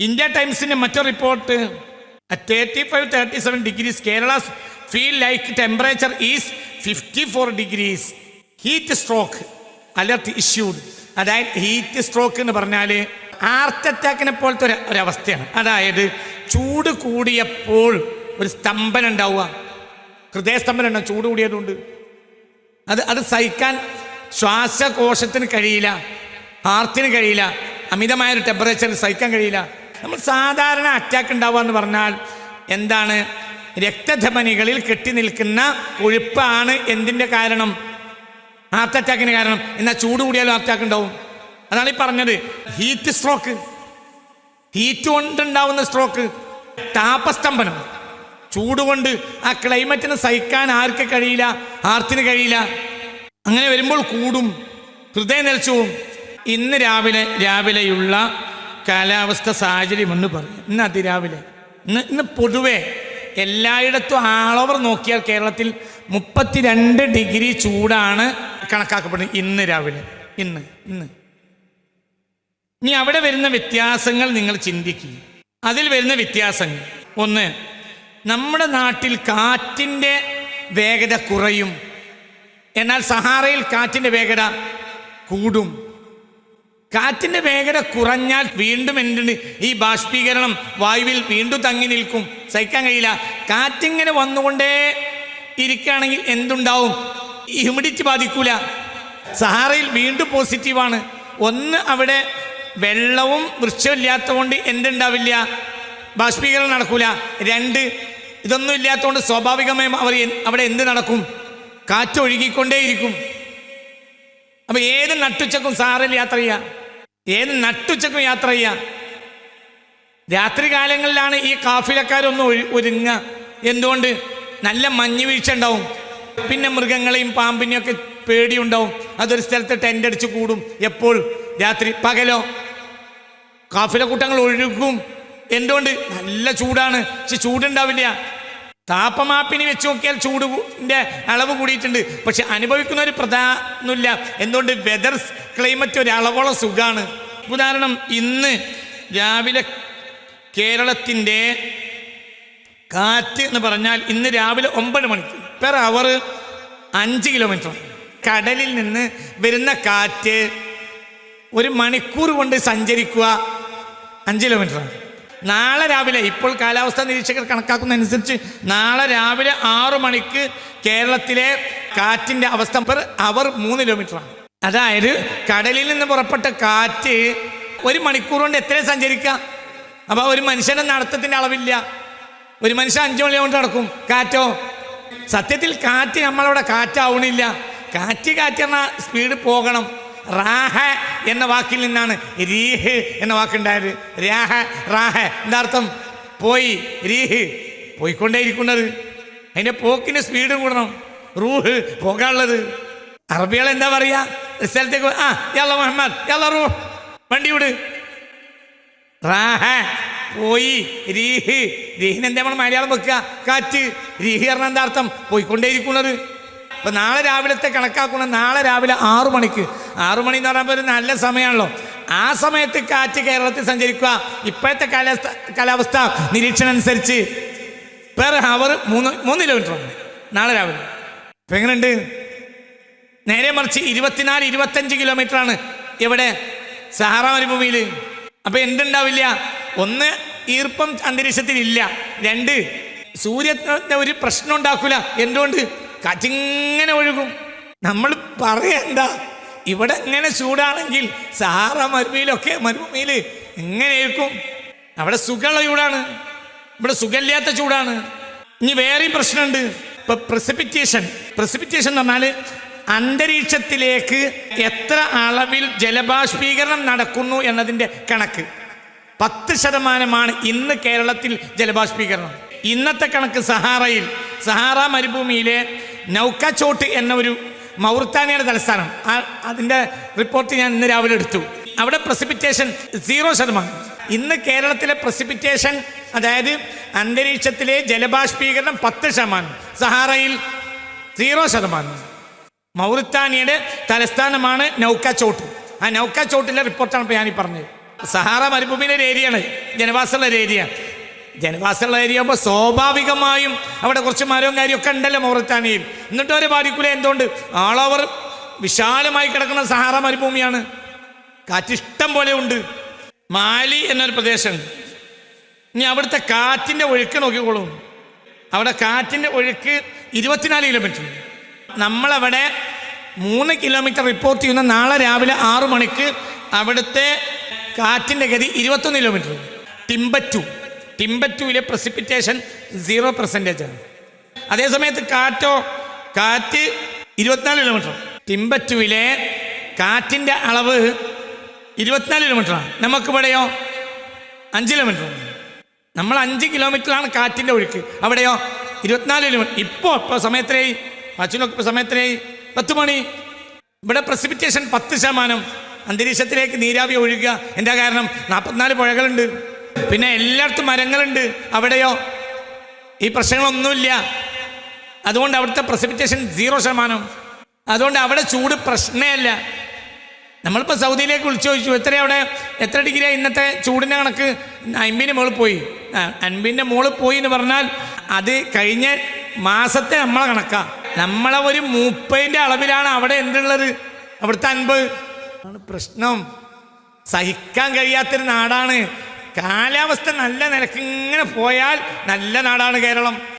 India ടൈംസിന്റെ മറ്റൊരു report thirty five thirty seven degrees Kerala feel like temperature is fifty four degrees heat stroke alert issued അതായത് heat stroke എന്ന് പറഞ്ഞാൽ heart അറ്റാക്കിനെ പോലത്തെ ഒരു ഒരവസ്ഥയാണ് അതായത് ചൂട് കൂടിയപ്പോൾ ഒരു സ്തംഭനം ഉണ്ടാവുക. ഹൃദയസ്തംഭനം ഉണ്ടാവും ചൂട് കൂടിയതുകൊണ്ട്. അത് അത് സഹിക്കാൻ ശ്വാസകോശത്തിന് കഴിയില്ല. ഹാർട്ടിന് കഴിയില്ല. അമിതമായൊരു ടെമ്പറേച്ചർ സഹിക്കാൻ കഴിയില്ല. നമ്മൾ സാധാരണ അറ്റാക്ക് ഉണ്ടാവുക എന്ന് പറഞ്ഞാൽ എന്താണ്? രക്തധമനികളിൽ കെട്ടി നിൽക്കുന്ന കൊഴുപ്പാണ് എന്തിന്റെ കാരണം? ഹാർട്ട് അറ്റാക്കിന് കാരണം. എന്നാൽ ചൂട് കൂടിയാലും ഹാർട്ട് അറ്റാക്ക് ഉണ്ടാവും. അതാണ് ഈ പറഞ്ഞത്. ഹീറ്റ് സ്ട്രോക്ക് ഹീറ്റ് കൊണ്ടുണ്ടാവുന്ന സ്ട്രോക്ക് താപസ്തംഭനം. ചൂട് കൊണ്ട് ആ ക്ലൈമറ്റിന് സഹിക്കാൻ ആർക്ക് കഴിയില്ല ഹാർട്ടിന് കഴിയില്ല. അങ്ങനെ വരുമ്പോൾ കൂടും ഹൃദയം നിലച്ചുവും ഇന്ന് രാവിലെ രാവിലെയുള്ള കാലാവസ്ഥ സാഹചര്യം എന്ന് പറയും ഇന്ന് അതിരാവിലെ. ഇന്ന് ഇന്ന് പൊതുവേ എല്ലായിടത്തും ആളോവർ നോക്കിയാൽ കേരളത്തിൽ മുപ്പത്തിരണ്ട് ഡിഗ്രി ചൂടാണ് കണക്കാക്കപ്പെടുന്നത്. ഇന്ന് രാവിലെ. ഇന്ന് ഇന്ന്. ഇനി അവിടെ വരുന്ന വ്യത്യാസങ്ങൾ നിങ്ങൾ ചിന്തിക്കുക. അതിൽ വരുന്ന വ്യത്യാസങ്ങൾ. ഒന്ന് നമ്മുടെ നാട്ടിൽ കാറ്റിന്റെ വേഗത കുറയും. എന്നാൽ സഹാറയിൽ കാറ്റിന്റെ വേഗത കൂടും. കാറ്റിന്റെ വേഗത കുറഞ്ഞാൽ വീണ്ടും എന്തുണ്ട്? ഈ ബാഷ്പീകരണം വായുവിൽ വീണ്ടും തങ്ങി നിൽക്കും. സഹിക്കാൻ കഴിയില്ല. കാറ്റിങ്ങനെ വന്നുകൊണ്ടേ ഇരിക്കുകയാണെങ്കിൽ എന്തുണ്ടാവും? ഹ്യൂമിഡിറ്റി ബാധിക്കൂല. സഹാറയിൽ വീണ്ടും പോസിറ്റീവാണ് ഒന്ന് അവിടെ വെള്ളവും വൃക്ഷമില്ലാത്തതുകൊണ്ട് എന്തുണ്ടാവില്ല? ബാഷ്പീകരണം നടക്കൂല. രണ്ട് ഇതൊന്നും ഇല്ലാത്തതുകൊണ്ട് സ്വാഭാവികമായും അവർ അവിടെ എന്ത് നടക്കും? കാറ്റൊഴുകിക്കൊണ്ടേയിരിക്കും. അപ്പോൾ അപ്പൊ ഏത് നട്ടുച്ചക്കും സാറിൽ യാത്ര ചെയ്യാം. ഏത് നട്ടുച്ചക്കും യാത്ര ചെയ്യാം? രാത്രി കാലങ്ങളിലാണ് ഈ കാഫിലക്കാരൊന്ന് ഒരുങ്ങുക. എന്തുകൊണ്ട്? നല്ല മഞ്ഞ് വീഴ്ച ഉണ്ടാവും. പിന്നെ മൃഗങ്ങളെയും പാമ്പിനെയും ഒക്കെ പേടിയുണ്ടാവും. അതൊരു സ്ഥലത്ത് ടെന്റ് അടിച്ച് കൂടും. എപ്പോൾ? രാത്രി പകലോ. കാഫില കൂട്ടങ്ങൾ ഒഴുകും. എന്തുകൊണ്ട്? നല്ല ചൂടാണ്. പക്ഷെ ചൂടുണ്ടാവില്ല. താപമാപ്പിനി വെച്ച് നോക്കിയാൽ ചൂടിന്റെ അളവ് കൂടിയിട്ടുണ്ട്. പക്ഷെ അനുഭവിക്കുന്ന ഒരു പ്രധാനമില്ല എന്തുകൊണ്ട്? വെതർ ക്ലൈമറ്റ് ഒരു അളവോളം സുഖമാണ് ഉദാഹരണം ഇന്ന് രാവിലെ കേരളത്തിന്റെ കാറ്റ് എന്ന് പറഞ്ഞാൽ ഇന്ന് രാവിലെ ഒമ്പത് മണിക്ക് പെർ അവർ അഞ്ച് കിലോമീറ്റർ കടലിൽ നിന്ന് വരുന്ന കാറ്റ് ഒരു മണിക്കൂർ കൊണ്ട് സഞ്ചരിക്കുക അഞ്ച് കിലോമീറ്ററാണ് നാളെ രാവിലെ ഇപ്പോൾ കാലാവസ്ഥ നിരീക്ഷകർ കണക്കാക്കുന്നതനുസരിച്ച് നാളെ രാവിലെ ആറു മണിക്ക് കേരളത്തിലെ കാറ്റിന്റെ അവസ്ഥ പെർ അവർ മൂന്ന് കിലോമീറ്ററാണ് അതായത് കടലിൽ നിന്ന് പുറപ്പെട്ട കാറ്റ് ഒരു മണിക്കൂർ കൊണ്ട് എത്ര സഞ്ചരിക്കുക? അപ്പോൾ ഒരു മനുഷ്യന്റെ നടത്തത്തിന്റെ അളവില്ല. ഒരു മനുഷ്യൻ അഞ്ചു മണി കൊണ്ട് നടക്കും. കാറ്റോ? സത്യത്തിൽ കാറ്റ് നമ്മളവിടെ കാറ്റാവണില്ല. കാറ്റ് കാറ്റ് എന്ന സ്പീഡ് പോകണം. റാഹ എന്ന വാക്കിൽ നിന്നാണ് രീഹ് എന്ന വാക്കുണ്ടായത്. രാഹ റാഹ. എന്താ അർത്ഥം? പോയി രീഹ്. പോയിക്കൊണ്ടേയിരിക്കുന്നത് അതിന്റെ പോക്കിന് സ്പീഡും കൂടണം. റൂഹ് പോകാനുള്ളത്. അറബികൾ എന്താ പറയുക സ്ഥലത്തേക്ക് ആ യല്ല മുഹമ്മദ് യല്ല റൂഹ്. വണ്ടി വിട്. റാഹ പോയി രീഹ്. രീഹിന് എന്താ നമ്മൾ മലയാളം വെക്കുക? കാറ്റ്. രീഹി പറഞ്ഞ എന്താ അർത്ഥം? പോയിക്കൊണ്ടേയിരിക്കുന്നത് അപ്പം നാളെ രാവിലത്തെ കണക്കാക്കുന്ന നാളെ രാവിലെ ആറു മണിക്ക് ആറു മണി എന്ന് പറയുമ്പോൾ ഒരു നല്ല സമയമാണല്ലോ ആ സമയത്ത് കാറ്റ് കേരളത്തിൽ സഞ്ചരിക്കുക. ഇപ്പോഴത്തെ കാലാവസ്ഥ കാലാവസ്ഥ നിരീക്ഷണം അനുസരിച്ച് പെർ ഹവർ മൂന്ന് മൂന്ന് കിലോമീറ്ററാണ് നാളെ രാവിലെ. അപ്പം എങ്ങനെയുണ്ട്? നേരെ മറിച്ച് ഇരുപത്തിനാല് ഇരുപത്തഞ്ച് കിലോമീറ്റർ ആണ് ഇവിടെ സഹാറ മരുഭൂമിയിൽ അപ്പം എന്തുണ്ടാവില്ല? ഒന്ന് ഈർപ്പം അന്തരീക്ഷത്തിൽ ഇല്ല രണ്ട് സൂര്യന്റെ ഒരു പ്രശ്നം ഉണ്ടാക്കില്ല എന്തുകൊണ്ട്? കാറ്റിങ്ങനെ ഒഴുകും. നമ്മൾ പറയണ്ട ഇവിടെ ഇങ്ങനെ ചൂടാണെങ്കിൽ സഹാറ മരുഭൂമിയിലൊക്കെ മരുഭൂമിയിൽ എങ്ങനെയായിരിക്കും അവിടെ സുഖമുള്ള ചൂടാണ്. ഇവിടെ സുഖമില്ലാത്ത ചൂടാണ്. ഇനി വേറെയും പ്രശ്നമുണ്ട്. ഇപ്പൊ പ്രസിപ്പിറ്റേഷൻ പ്രസിപ്പിറ്റേഷൻ എന്ന് പറഞ്ഞാൽ അന്തരീക്ഷത്തിലേക്ക് എത്ര അളവിൽ ജലബാഷ്പീകരണം നടക്കുന്നു എന്നതിന്റെ കണക്ക്. പത്ത് ശതമാനമാണ് ഇന്ന് കേരളത്തിൽ ജലബാഷ്പീകരണം. ഇന്നത്തെ കണക്ക് സഹാറയിൽ. സഹാറ മരുഭൂമിയിലെ നൗക്കച്ചോട്ട് എന്ന ഒരു മൗർത്താനിയുടെ തലസ്ഥാനം. അതിന്റെ റിപ്പോർട്ട് ഞാൻ ഇന്ന് രാവിലെ എടുത്തു. അവിടെ പ്രസിപ്പിറ്റേഷൻ സീറോ ശതമാനം. ഇന്ന് കേരളത്തിലെ പ്രസിപ്പിറ്റേഷൻ അതായത് അന്തരീക്ഷത്തിലെ ജലബാഷ്പീകരണം പത്ത് ശതമാനം. സഹാറയിൽ സീറോ ശതമാനം. മൗറിത്താനിയുടെ തലസ്ഥാനമാണ് നൗക്ക ചോട്ട് ആ നൗക്ക നൗക്കച്ചോട്ടിലെ റിപ്പോർട്ടാണ് ഇപ്പോൾ ഞാനീ പറഞ്ഞത്. സഹാറ മരുഭൂമിയിലെ ഒരു ഏരിയയാണ് ജനവാസമുള്ള ഒരു ഏരിയ ജനവാസമുള്ള ഏരിയ ആകുമ്പോൾ സ്വാഭാവികമായും അവിടെ കുറച്ച് മരവും കാര്യമൊക്കെ ഉണ്ടല്ലോ മൗറിത്താനിയിൽ. എന്നിട്ട് ഒരു ബാധിക്കൂല? എന്തുകൊണ്ട്? ആൾ ഓവർ വിശാലമായി കിടക്കുന്ന സഹാറ മരുഭൂമിയാണ്. കാറ്റിഷ്ടം പോലെ ഉണ്ട്. മാലി എന്നൊരു പ്രദേശം ഇനി അവിടുത്തെ കാറ്റിന്റെ ഒഴുക്ക് നോക്കിക്കോളൂ. അവിടെ കാറ്റിന്റെ ഒഴുക്ക് ഇരുപത്തിനാല് കിലോമീറ്റർ നമ്മളവിടെ മൂന്ന് കിലോമീറ്റർ റിപ്പോർട്ട് ചെയ്യുന്ന നാളെ രാവിലെ ആറു മണിക്ക് അവിടുത്തെ കാറ്റിന്റെ ഗതി ഇരുപത്തൊന്ന് കിലോമീറ്റർ ടിംബറ്റു ടിംബറ്റുവിലെ പ്രസിപ്പിറ്റേഷൻ സീറോ പെർസെന്റേജ് ആണ്. അതേസമയത്ത് കാറ്റോ കാറ്റ് ഇരുപത്തിനാല് കിലോമീറ്റർ ടിംബറ്റുവിലെ കാറ്റിന്റെ അളവ് ഇരുപത്തിനാല് കിലോമീറ്ററാണ് നമുക്കിവിടെയോ അഞ്ച് കിലോമീറ്റർ നമ്മൾ അഞ്ച് കിലോമീറ്ററാണ് കാറ്റിന്റെ ഒഴുക്ക്. അവിടെയോ ഇരുപത്തിനാല് കിലോമീറ്റർ ഇപ്പോൾ ഇപ്പോൾ സമയത്തിനായി അച്ഛനൊക്കെ ഇപ്പോൾ സമയത്തിനായി പത്ത് മണി. ഇവിടെ പ്രസിപ്പിറ്റേഷൻ പത്ത് ശതമാനം. അന്തരീക്ഷത്തിലേക്ക് നീരാവി ഒഴുകുക. എന്താ കാരണം? നാൽപ്പത്തിനാല് പുഴകളുണ്ട്. പിന്നെ എല്ലായിടത്തും മരങ്ങളുണ്ട്. അവിടെയോ? ഈ പ്രശ്നങ്ങളൊന്നുമില്ല. അതുകൊണ്ട് അവിടുത്തെ പ്രസിപ്പിറ്റേഷൻ സീറോ ശതമാനം. അതുകൊണ്ട് അവിടെ ചൂട് പ്രശ്നമല്ല നമ്മളിപ്പോൾ സൗദിയിലേക്ക് വിളിച്ചു ചോദിച്ചു എത്ര അവിടെ? എത്ര ഡിഗ്രിയാണ് ഇന്നത്തെ ചൂടിന്റെ കണക്ക്? അൻപിന്റെ മുകളിൽ പോയി. അൻപിന്റെ മുകളിൽ പോയി എന്ന് പറഞ്ഞാൽ അത് കഴിഞ്ഞ മാസത്തെ നമ്മളെ കണക്കാ. നമ്മളെ ഒരു മുപ്പതിന്റെ അളവിലാണ് അവിടെ എന്തുള്ളത്? അവിടുത്തെ അൻപത്. പ്രശ്നം. സഹിക്കാൻ കഴിയാത്തൊരു നാടാണ്. കാലാവസ്ഥ നല്ല നിലയ്ക്ക് ഇങ്ങനെ പോയാൽ നല്ല നാടാണ് കേരളം.